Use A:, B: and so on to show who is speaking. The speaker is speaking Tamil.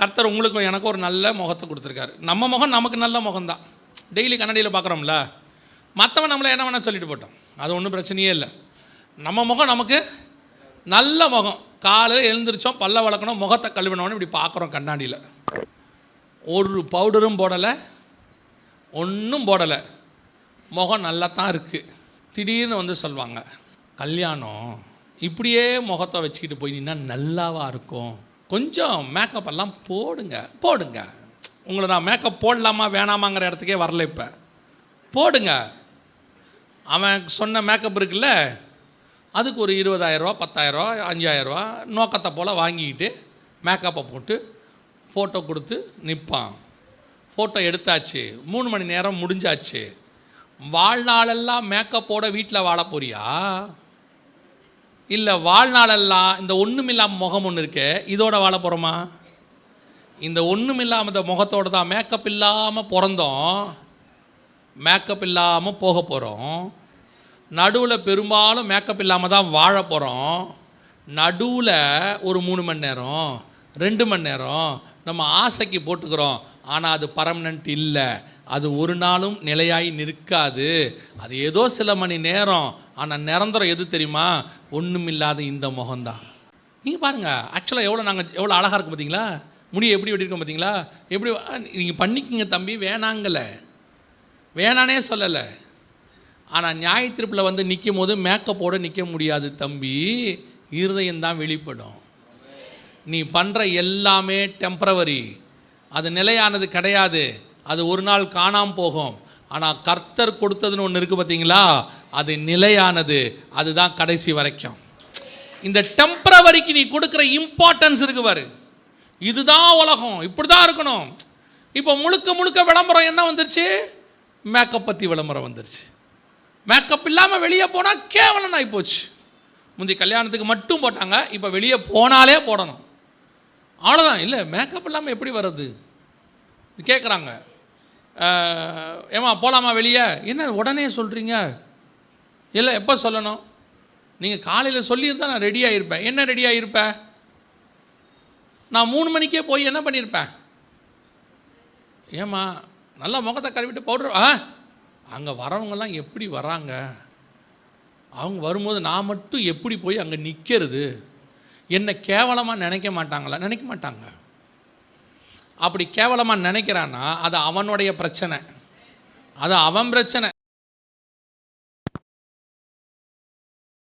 A: கர்த்தர் உங்களுக்கும் எனக்கும் ஒரு நல்ல முகத்தை கொடுத்துருக்காரு. நம்ம முகம் நமக்கு நல்ல முகம்தான். டெய்லி கண்ணாடியில் பார்க்குறோம்ல மற்றவன் நம்மளை என்ன வேணால் சொல்லிட்டு போட்டோம் அது ஒன்றும் பிரச்சனையே இல்லை. நம்ம முகம் நமக்கு நல்ல முகம். காலையில் எழுந்திரிச்சோம் பல்ல வளர்க்கணும் முகத்தை கழுவினோன்னு இப்படி பார்க்குறோம் கண்ணாடியில். ஒரு பவுடரும் போடலை ஒன்றும் போடலை. முகம் நல்லா தான் இருக்குது திடீர்னு வந்து சொல்லுவாங்க கல்யாணம் இப்படியே முகத்தை வச்சுக்கிட்டு போய் நின்னா நல்லாவாக இருக்கும்? கொஞ்சம் மேக்கப் எல்லாம் போடுங்க போடுங்க. உங்களை நான் மேக்கப் போடலாமா வேணாமாங்கிற இடத்துக்கே வரல இப்போ. போடுங்க. அவன் சொன்ன மேக்கப் இருக்குல்ல அதுக்கு ஒரு இருபதாயிரரூவா பத்தாயிரரூவா அஞ்சாயிரரூவா நோக்கத்தை போல் வாங்கிக்கிட்டு மேக்கப்பை போட்டு ஃபோட்டோ கொடுத்து நிற்பான் ஃபோட்டோ எடுத்தாச்சு. மூணு மணி நேரம் முடிஞ்சாச்சு. வாழ்நாளெல்லாம் மேக்கப்போட வீட்டில் வாழ போறியா? இல்லை வாழ்நாளெல்லாம் இந்த ஒன்றுமில்லாமல் முகம் ஒன்று இருக்கு இதோட வாழ போகிறோமா இந்த ஒன்றுமில்லாமல் இந்த முகத்தோட தான் மேக்கப் இல்லாமல் பிறந்தோம். மேக்கப் இல்லாமல் போக போகிறோம் நடுவில் பெரும்பாலும் மேக்கப் இல்லாமல் தான் வாழ போகிறோம் நடுவில் ஒரு மூணு மணி நேரம் ரெண்டு மணி நேரம் நம்ம ஆசைக்கு போட்டுக்கிறோம். ஆனால் அது பர்மனண்ட் இல்லை. அது ஒரு நாளும் நிலையாய் நிற்காது. அது ஏதோ சில மணி நேரம் ஆனால் நிரந்தரம் எது தெரியுமா? ஒன்றுமில்லாத இந்த முகம்தான். நீங்கள் பாருங்கள் ஆக்சுவலாக எவ்வளோ நாங்கள் எவ்வளோ அழகாக இருக்கும் பார்த்தீங்களா முடியை எப்படி வெட்டியிருக்கோம் பார்த்தீங்களா எப்படி நீங்கள் பண்ணிக்கிங்க தம்பி வேணாங்கலை. வேணானே சொல்லலை. ஆனால் நியாய திருப்பில் வந்து நிற்கும் போது மேக்கப்போடு நிற்க முடியாது தம்பி. இருதயம்தான் வெளிப்படும். நீ பண்ணுற எல்லாமே டெம்பரவரி அது நிலையானது கிடையாது. அது ஒரு நாள் காணாமல் போகும். ஆனால் கர்த்தர் கொடுத்ததுன்னு ஒன்று இருக்குது பார்த்தீங்களா அது நிலையானது. அதுதான் கடைசி வரைக்கும். இந்த டெம்பரவரிக்கு நீ கொடுக்குற இம்பார்ட்டன்ஸ் இருக்கு பாரு. இதுதான் உலகம். இப்படி தான் இருக்கணும். இப்போ முழுக்க முழுக்க விளம்பரம் என்ன வந்துருச்சு? மேக்கப் பற்றி விளம்பரம் வந்துருச்சு. மேக்கப் இல்லாமல் வெளியே போனால் கேவலம் ஆகி போச்சு. முந்தி கல்யாணத்துக்கு மட்டும் போட்டாங்க இப்போ வெளியே போனாலே போடணும். அவ்வளோதான் இல்லை மேக்கப் இல்லாமல் எப்படி வர்றது? கேட்குறாங்க ஏமா போகலாமா வெளியே? என்ன உடனே சொல்கிறீங்க இல்லை எப்போ சொல்லணும்? நீங்கள் காலையில் சொல்லியிருந்தால் நான் ரெடியாக இருப்பேன் என்ன ரெடியாக இருப்பேன் நான் மூணு மணிக்கே போய் என்ன பண்ணியிருப்பேன் ஏம்மா நல்லா முகத்தை கழுவிட்டு பவுடர் ஆ? அங்கே வரவங்கெல்லாம் எப்படி வராங்க? அவங்க வரும்போது நான் மட்டும் எப்படி போய் அங்கே நிற்கிறது என்னை கேவலமாக நினைக்க மாட்டாங்களா? நினைக்க மாட்டாங்க. அப்படி கேவலமாக நினைக்கிறான்னா அது அவனுடைய பிரச்சனை. அது அவன் பிரச்சனை.